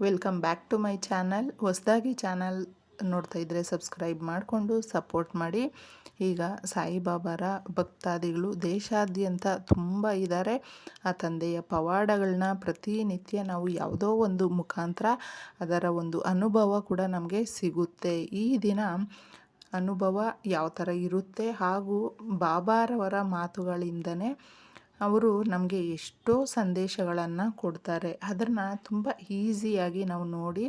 Welcome back to my channel ಹೊಸದಾಗಿ channel ನೋಡ್ತಾ ಇದ್ದರೆ ಸಬ್ಸ್ಕ್ರೈಬ್ ಮಾಡಿಕೊಂಡು ಸಪೋರ್ಟ್ ಮಾಡಿ. ಈಗ ಸಾಯಿಬಾಬಾರ ಭಕ್ತಾದಿಗಳು ದೇಶಾದ್ಯಂತ ತುಂಬ ಇದ್ದಾರೆ ಆ ತಂದೆಯ ಪವಾಡಗಳನ್ನ ಪ್ರತಿನಿತ್ಯ ನಾವು ಯಾವುದೋ ಒಂದು ಮುಖಾಂತರ ಅದರ ಒಂದು ಅನುಭವ ಕೂಡ ನಮಗೆ ಸಿಗುತ್ತೆ. ಈ ದಿನ ಅನುಭವ ಯಾವ ಥರ ಇರುತ್ತೆ ಹಾಗೂ ಬಾಬಾರವರ ಮಾತುಗಳಿಂದನೇ ಅವರು ನಮಗೆ ಎಷ್ಟೋ ಸಂದೇಶಗಳನ್ನು ಕೊಡ್ತಾರೆ. ಅದನ್ನು ತುಂಬ ಈಸಿಯಾಗಿ ನಾವು ನೋಡಿ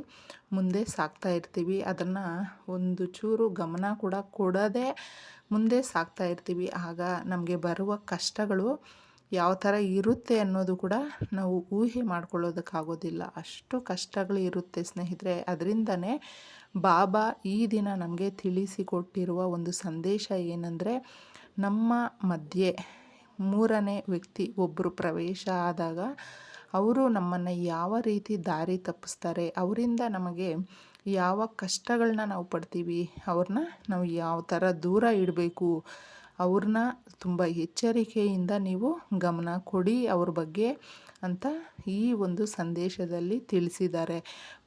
ಮುಂದೆ ಸಾಗ್ತಾ ಇರ್ತೀವಿ. ಅದನ್ನು ಒಂದು ಚೂರು ಗಮನ ಕೂಡ ಕೊಡದೆ ಮುಂದೆ ಸಾಕ್ತಾ ಇರ್ತೀವಿ. ಆಗ ನಮಗೆ ಬರುವ ಕಷ್ಟಗಳು ಯಾವ ಥರ ಇರುತ್ತೆ ಅನ್ನೋದು ಕೂಡ ನಾವು ಊಹೆ ಮಾಡ್ಕೊಳ್ಳೋದಕ್ಕಾಗೋದಿಲ್ಲ. ಅಷ್ಟು ಕಷ್ಟಗಳು ಇರುತ್ತೆ ಸ್ನೇಹಿತರೆ. ಅದರಿಂದನೇ ಬಾಬಾ ಈ ದಿನ ನಮಗೆ ತಿಳಿಸಿಕೊಟ್ಟಿರುವ ಒಂದು ಸಂದೇಶ ಏನಂದರೆ, ನಮ್ಮ ಮಧ್ಯೆ ಮೂರನೇ ವ್ಯಕ್ತಿ ಒಬ್ಬರು ಪ್ರವೇಶ ಆದಾಗ ಅವರು ನಮ್ಮನ್ನು ಯಾವ ರೀತಿ ದಾರಿ ತಪ್ಪಿಸ್ತಾರೆ, ಅವರಿಂದ ನಮಗೆ ಯಾವ ಕಷ್ಟಗಳನ್ನ ನಾವು ಪಡ್ತೀವಿ, ಅವ್ರನ್ನ ನಾವು ಯಾವ ಥರ ದೂರ ಇಡಬೇಕು, ಅವ್ರನ್ನ ತುಂಬ ಎಚ್ಚರಿಕೆಯಿಂದ ನೀವು ಗಮನ ಕೊಡಿ ಅವ್ರ ಬಗ್ಗೆ ಅಂತ ಈ ಒಂದು ಸಂದೇಶದಲ್ಲಿ ತಿಳಿಸಿದ್ದಾರೆ.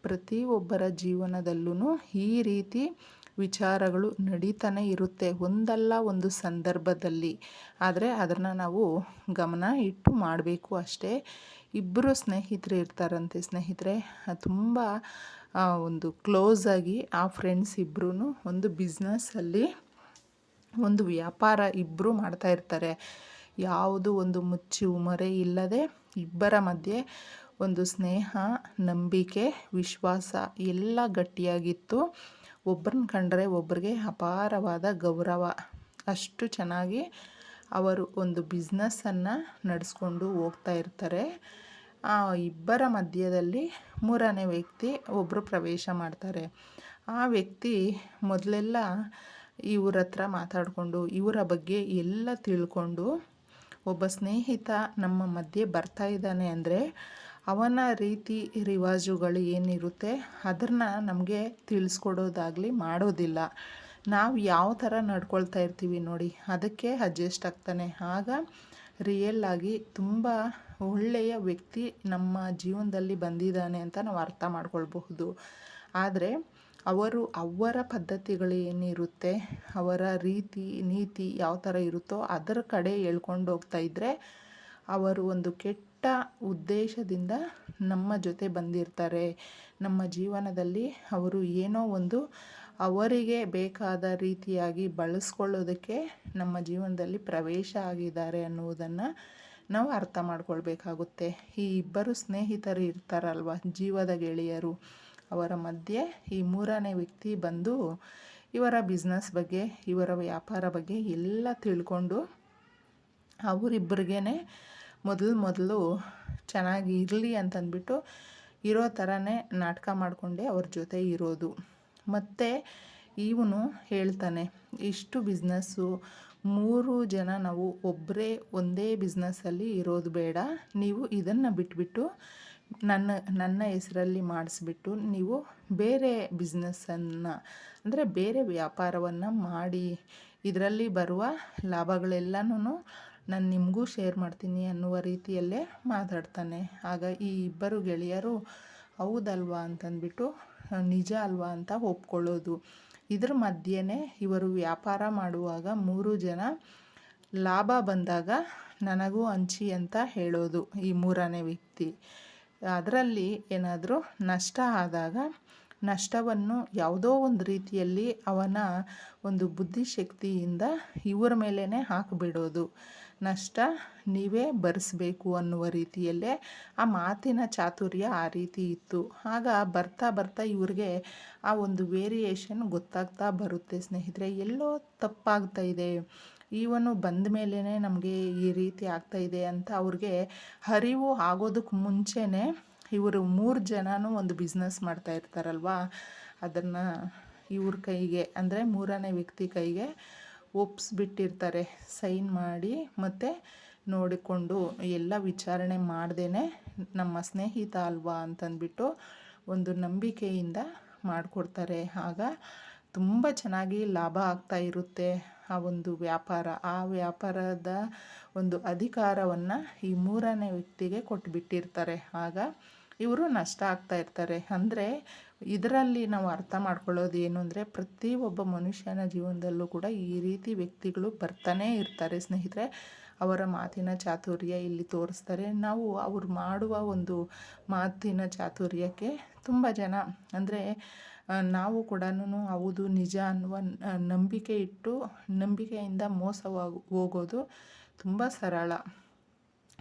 ಪ್ರತಿಯೊಬ್ಬರ ಜೀವನದಲ್ಲೂ ಈ ರೀತಿ ವಿಚಾರಗಳು ನಡೀತಾನೆ ಇರುತ್ತೆ. ಒಂದಲ್ಲ ಒಂದು ಸಂದರ್ಭದಲ್ಲಿ. ಆದರೆ ಅದನ್ನು ನಾವು ಗಮನ ಇಟ್ಟು ಮಾಡಬೇಕು ಅಷ್ಟೇ. ಇಬ್ಬರು ಸ್ನೇಹಿತರು ಇರ್ತಾರಂತೆ. ಸ್ನೇಹಿತರೆ, ತುಂಬ ಒಂದು ಕ್ಲೋಸ್ ಆಗಿ ಆ ಫ್ರೆಂಡ್ಸ್ ಇಬ್ಬರೂ ಒಂದು ಬಿಸ್ನೆಸ್ಸಲ್ಲಿ ಒಂದು ವ್ಯಾಪಾರ ಇಬ್ಬರು ಮಾಡ್ತಾ ಇರ್ತಾರೆ. ಯಾವುದು ಒಂದು ಮುಚ್ಚಿ ಉಮರೆ ಇಲ್ಲದೆ ಇಬ್ಬರ ಮಧ್ಯೆ ಒಂದು ಸ್ನೇಹ, ನಂಬಿಕೆ, ವಿಶ್ವಾಸ ಎಲ್ಲ ಗಟ್ಟಿಯಾಗಿತ್ತು. ಒಬ್ಬರನ್ನ ಕಂಡರೆ ಒಬ್ಬರಿಗೆ ಅಪಾರವಾದ ಗೌರವ. ಅಷ್ಟು ಚೆನ್ನಾಗಿ ಅವರು ಒಂದು ಬಿಸ್ನೆಸ್ಸನ್ನು ನಡೆಸ್ಕೊಂಡು ಹೋಗ್ತಾ ಇರ್ತಾರೆ. ಇಬ್ಬರ ಮಧ್ಯದಲ್ಲಿ ಮೂರನೇ ವ್ಯಕ್ತಿ ಒಬ್ಬರು ಪ್ರವೇಶ ಮಾಡ್ತಾರೆ. ಆ ವ್ಯಕ್ತಿ ಮೊದಲೆಲ್ಲ ಇವ್ರ ಹತ್ರ ಮಾತಾಡಿಕೊಂಡು, ಇವರ ಬಗ್ಗೆ ಎಲ್ಲ ತಿಳ್ಕೊಂಡು, ಒಬ್ಬ ಸ್ನೇಹಿತ ನಮ್ಮ ಮಧ್ಯೆ ಬರ್ತಾ ಇದ್ದಾನೆ ಅಂದರೆ ಅವನ ರೀತಿ ರಿವಾಜುಗಳು ಏನಿರುತ್ತೆ ಅದನ್ನು ನಮಗೆ ತಿಳಿಸ್ಕೊಡೋದಾಗಲಿ ಮಾಡೋದಿಲ್ಲ. ನಾವು ಯಾವ ಥರ ನಡ್ಕೊಳ್ತಾ ಇರ್ತೀವಿ ನೋಡಿ, ಅದಕ್ಕೆ ಅಡ್ಜಸ್ಟ್ ಆಗ್ತಾನೆ. ಆಗ ರಿಯಲ್ ಆಗಿ ತುಂಬ ಒಳ್ಳೆಯ ವ್ಯಕ್ತಿ ನಮ್ಮ ಜೀವನದಲ್ಲಿ ಬಂದಿದ್ದಾನೆ ಅಂತ ನಾವು ಅರ್ಥ ಮಾಡ್ಕೊಳ್ಬಹುದು. ಆದರೆ ಅವರು ಅವರ ಪದ್ಧತಿಗಳು ಏನಿರುತ್ತೆ, ಅವರ ರೀತಿ, ನೀತಿ ಯಾವ ಥರ ಇರುತ್ತೋ ಅದರ ಕಡೆ ಹೇಳ್ಕೊಂಡು ಹೋಗ್ತಾ ಇದ್ದರೆ ಅವರು ಒಂದು ಕೆಟ್ಟ ಉದ್ದೇಶದಿಂದ ನಮ್ಮ ಜೊತೆ ಬಂದಿರ್ತಾರೆ. ನಮ್ಮ ಜೀವನದಲ್ಲಿ ಅವರು ಏನೋ ಒಂದು ಅವರಿಗೆ ಬೇಕಾದ ರೀತಿಯಾಗಿ ಬಳಸ್ಕೊಳ್ಳೋದಕ್ಕೆ ನಮ್ಮ ಜೀವನದಲ್ಲಿ ಪ್ರವೇಶ ಆಗಿದ್ದಾರೆ ಅನ್ನುವುದನ್ನು ನಾವು ಅರ್ಥ ಮಾಡ್ಕೊಳ್ಬೇಕಾಗುತ್ತೆ. ಈ ಇಬ್ಬರು ಸ್ನೇಹಿತರು ಇರ್ತಾರಲ್ವ? ಜೀವದ ಗೆಳೆಯರು. ಅವರ ಮಧ್ಯೆ ಈ ಮೂರನೇ ವ್ಯಕ್ತಿ ಬಂದು ಇವರ ಬಿಸ್ನೆಸ್ ಬಗ್ಗೆ, ಇವರ ವ್ಯಾಪಾರ ಬಗ್ಗೆ ಎಲ್ಲ ತಿಳ್ಕೊಂಡು ಅವರಿಬ್ಬರಿಗೇ ಮೊದಲು ಮೊದಲು ಚೆನ್ನಾಗಿ ಇರಲಿ ಅಂತಂದ್ಬಿಟ್ಟು ಇರೋ ಥರನೇ ನಾಟಕ ಮಾಡಿಕೊಂಡೆ ಅವ್ರ ಜೊತೆ ಇರೋದು. ಮತ್ತು ಇವನು ಹೇಳ್ತಾನೆ, ಇಷ್ಟು ಬಿಸ್ನೆಸ್ಸು ಮೂರು ಜನ ನಾವು ಒಬ್ಬರೇ ಒಂದೇ ಬಿಸ್ನೆಸ್ಸಲ್ಲಿ ಇರೋದು ಬೇಡ. ನೀವು ಇದನ್ನು ಬಿಟ್ಬಿಟ್ಟು ನನ್ನ ನನ್ನ ಹೆಸರಲ್ಲಿ ಮಾಡಿಸ್ಬಿಟ್ಟು ನೀವು ಬೇರೆ ಬಿಸ್ನೆಸ್ಸನ್ನು ಅಂದರೆ ಬೇರೆ ವ್ಯಾಪಾರವನ್ನು ಮಾಡಿ, ಇದರಲ್ಲಿ ಬರುವ ಲಾಭಗಳೆಲ್ಲನೂ ನಾನು ನಿಮಗೂ ಶೇರ್ ಮಾಡ್ತೀನಿ ಅನ್ನುವ ರೀತಿಯಲ್ಲೇ ಮಾತಾಡ್ತಾನೆ. ಆಗ ಈ ಇಬ್ಬರು ಗೆಳೆಯರು, ಹೌದಲ್ವಾ ಅಂತಂದ್ಬಿಟ್ಟು ನಿಜ ಅಲ್ವಾ ಅಂತ ಒಪ್ಕೊಳ್ಳೋದು. ಇದ್ರ ಮಧ್ಯೆ ಇವರು ವ್ಯಾಪಾರ ಮಾಡುವಾಗ ಮೂರು ಜನ ಲಾಭ ಬಂದಾಗ ನನಗೂ ಹಂಚಿ ಅಂತ ಹೇಳೋದು ಈ ಮೂರನೇ ವ್ಯಕ್ತಿ. ಅದರಲ್ಲಿ ಏನಾದರೂ ನಷ್ಟ ಆದಾಗ ನಷ್ಟವನ್ನು ಯಾವುದೋ ಒಂದು ರೀತಿಯಲ್ಲಿ ಅವನ ಒಂದು ಬುದ್ಧಿಶಕ್ತಿಯಿಂದ ಇವರ ಮೇಲೇ ಹಾಕಿಬಿಡೋದು. ನಷ್ಟ ನೀವೇ ಭರಿಸ್ಬೇಕು ಅನ್ನುವ ರೀತಿಯಲ್ಲೇ ಆ ಮಾತಿನ ಚಾತುರ್ಯ ಆ ರೀತಿ ಇತ್ತು. ಆಗ ಬರ್ತಾ ಬರ್ತಾ ಇವ್ರಿಗೆ ಆ ಒಂದು ವೇರಿಯೇಷನ್ ಗೊತ್ತಾಗ್ತಾ ಬರುತ್ತೆ ಸ್ನೇಹಿತರೆ. ಎಲ್ಲೋ ತಪ್ಪಾಗ್ತಾ ಇದೆ. ಇವನು ಬಂದ ಮೇಲೇ ನಮಗೆ ಈ ರೀತಿ ಆಗ್ತಾ ಇದೆ ಅಂತ ಅವ್ರಿಗೆ ಅರಿವು ಆಗೋದಕ್ಕೆ ಮುಂಚೆನೇ ಇವರು ಮೂರು ಜನನೂ ಒಂದು ಬಿಸ್ನೆಸ್ ಮಾಡ್ತಾ ಇರ್ತಾರಲ್ವಾ? ಅದನ್ನು ಇವ್ರ ಕೈಗೆ ಅಂದರೆ ಮೂರನೇ ವ್ಯಕ್ತಿ ಕೈಗೆ ಒಪ್ಪಿಸ್ಬಿಟ್ಟಿರ್ತಾರೆ ಸೈನ್ ಮಾಡಿ ಮತ್ತು ನೋಡಿಕೊಂಡು ಎಲ್ಲ ವಿಚಾರಣೆ ಮಾಡ್ದೇ ನಮ್ಮ ಸ್ನೇಹಿತ ಅಲ್ವಾ ಅಂತಂದ್ಬಿಟ್ಟು ಒಂದು ನಂಬಿಕೆಯಿಂದ ಮಾಡಿಕೊಡ್ತಾರೆ. ಆಗ ತುಂಬ ಚೆನ್ನಾಗಿ ಲಾಭ ಆಗ್ತಾ ಇರುತ್ತೆ ಆ ಒಂದು ವ್ಯಾಪಾರ. ಆ ವ್ಯಾಪಾರದ ಒಂದು ಅಧಿಕಾರವನ್ನು ಈ ಮೂರನೇ ವ್ಯಕ್ತಿಗೆ ಕೊಟ್ಬಿಟ್ಟಿರ್ತಾರೆ. ಆಗ ಇವರು ನಷ್ಟ ಆಗ್ತಾ ಇರ್ತಾರೆ. ಅಂದರೆ ಇದರಲ್ಲಿ ನಾವು ಅರ್ಥ ಮಾಡ್ಕೊಳ್ಳೋದು ಏನು ಅಂದರೆ ಪ್ರತಿಯೊಬ್ಬ ಮನುಷ್ಯನ ಜೀವನದಲ್ಲೂ ಕೂಡ ಈ ರೀತಿ ವ್ಯಕ್ತಿಗಳು ಬರ್ತಾನೇ ಇರ್ತಾರೆ ಸ್ನೇಹಿತರೆ. ಅವರ ಮಾತಿನ ಚಾತುರ್ಯ ಇಲ್ಲಿ ತೋರಿಸ್ತಾರೆ. ನಾವು ಅವ್ರು ಮಾಡುವ ಒಂದು ಮಾತಿನ ಚಾತುರ್ಯಕ್ಕೆ ತುಂಬ ಜನ ಅಂದರೆ ನಾವು ಕೂಡ ಹೌದು, ನಿಜ ಅನ್ನುವ ನಂಬಿಕೆ ಇಟ್ಟು ನಂಬಿಕೆಯಿಂದ ಮೋಸವಾಗಿ ಹೋಗೋದು ತುಂಬ ಸರಳ.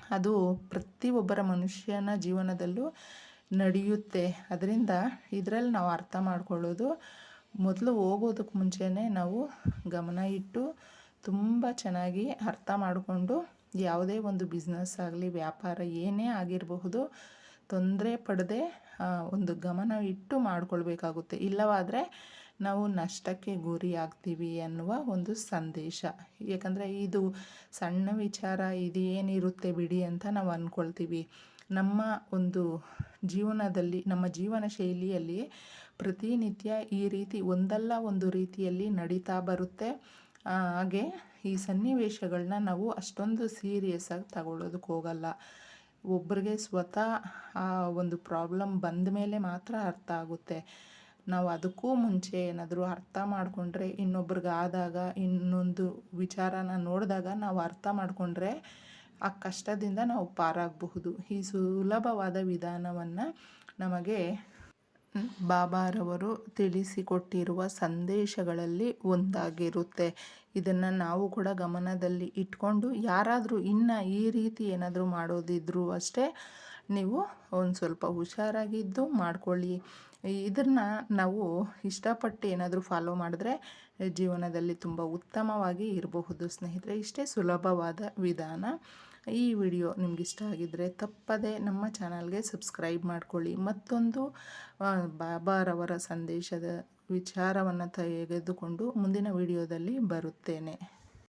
ಅದು ಪ್ರತಿಯೊಬ್ಬರ ಮನುಷ್ಯನ ಜೀವನದಲ್ಲೂ ನಡೆಯುತ್ತೆ. ಅದರಿಂದ ಇದರಲ್ಲಿ ನಾವು ಅರ್ಥ ಮಾಡ್ಕೊಳ್ಳೋದು, ಮೊದಲು ಹೋಗೋದಕ್ಕೆ ಮುಂಚೆನೇ ನಾವು ಗಮನ ಇಟ್ಟು ತುಂಬ ಚೆನ್ನಾಗಿ ಅರ್ಥ ಮಾಡಿಕೊಂಡು ಯಾವುದೇ ಒಂದು ಬಿಸ್ನೆಸ್ ಆಗಲಿ, ವ್ಯಾಪಾರ ಏನೇ ಆಗಿರಬಹುದು, ತೊಂದರೆ ಪಡದೆ ಒಂದು ಗಮನ ಇಟ್ಟು ಮಾಡಿಕೊಳ್ಬೇಕಾಗುತ್ತೆ. ಇಲ್ಲವಾದರೆ ನಾವು ನಷ್ಟಕ್ಕೆ ಗುರಿ ಆಗ್ತೀವಿ ಅನ್ನುವ ಒಂದು ಸಂದೇಶ. ಯಾಕಂದರೆ ಇದು ಸಣ್ಣ ವಿಚಾರ, ಇದು ಏನಿರುತ್ತೆ ಬಿಡಿ ಅಂತ ನಾವು ಅಂದ್ಕೊಳ್ತೀವಿ ನಮ್ಮ ಒಂದು ಜೀವನದಲ್ಲಿ, ನಮ್ಮ ಜೀವನ ಶೈಲಿಯಲ್ಲಿ ಪ್ರತಿನಿತ್ಯ ಈ ರೀತಿ ಒಂದಲ್ಲ ಒಂದು ರೀತಿಯಲ್ಲಿ ನಡೀತಾ ಬರುತ್ತೆ. ಹಾಗೆ ಈ ಸನ್ನಿವೇಶಗಳನ್ನ ನಾವು ಅಷ್ಟೊಂದು ಸೀರಿಯಸ್ ಆಗಿ ತಗೊಳ್ಳೋದಕ್ಕೆ ಹೋಗಲ್ಲ. ಒಬ್ಬರಿಗೆ ಸ್ವತಃ ಆ ಒಂದು ಪ್ರಾಬ್ಲಮ್ ಬಂದ ಮೇಲೆ ಮಾತ್ರ ಅರ್ಥ ಆಗುತ್ತೆ. ನಾವು ಅದಕ್ಕೂ ಮುಂಚೆ ಏನಾದರೂ ಅರ್ಥ ಮಾಡಿಕೊಂಡ್ರೆ, ಇನ್ನೊಬ್ರಿಗೆ ಆದಾಗ, ಇನ್ನೊಂದು ವಿಚಾರನ ನೋಡಿದಾಗ ನಾವು ಅರ್ಥ ಮಾಡಿಕೊಂಡ್ರೆ ಆ ಕಷ್ಟದಿಂದ ನಾವು ಪಾರಾಗಬಹುದು. ಈ ಸುಲಭವಾದ ವಿಧಾನವನ್ನು ನಮಗೆ ಬಾಬಾರವರು ತಿಳಿಸಿಕೊಟ್ಟಿರುವ ಸಂದೇಶಗಳಲ್ಲಿ ಒಂದಾಗಿರುತ್ತೆ. ಇದನ್ನು ನಾವು ಕೂಡ ಗಮನದಲ್ಲಿ ಇಟ್ಕೊಂಡು ಯಾರಾದರೂ ಇನ್ನು ಈ ರೀತಿ ಏನಾದರೂ ಮಾಡೋದಿದ್ರೂ ಅಷ್ಟೇ ನೀವು ಒಂದು ಸ್ವಲ್ಪ ಹುಷಾರಾಗಿದ್ದು ಮಾಡ್ಕೊಳ್ಳಿ. ಇದನ್ನು ನಾವು ಇಷ್ಟಪಟ್ಟು ಏನಾದರೂ ಫಾಲೋ ಮಾಡಿದ್ರೆ ಜೀವನದಲ್ಲಿ ತುಂಬ ಉತ್ತಮವಾಗಿ ಇರಬಹುದು. ಸ್ನೇಹಿತರೆ, ಇಷ್ಟೇ ಸುಲಭವಾದ ವಿಧಾನ. ಈ ವಿಡಿಯೋ ನಿಮ್ಗೆ ಇಷ್ಟ ಆಗಿದ್ದರೆ ತಪ್ಪದೆ ನಮ್ಮ ಚಾನಲ್ಗೆ ಸಬ್ಸ್ಕ್ರೈಬ್ ಮಾಡ್ಕೊಳ್ಳಿ. ಮತ್ತೊಂದು ಬಾಬಾರವರ ಸಂದೇಶದ ವಿಚಾರವನ್ನು ತೆಗೆದುಕೊಂಡು ಮುಂದಿನ ವಿಡಿಯೋದಲ್ಲಿ ಬರುತ್ತೇನೆ.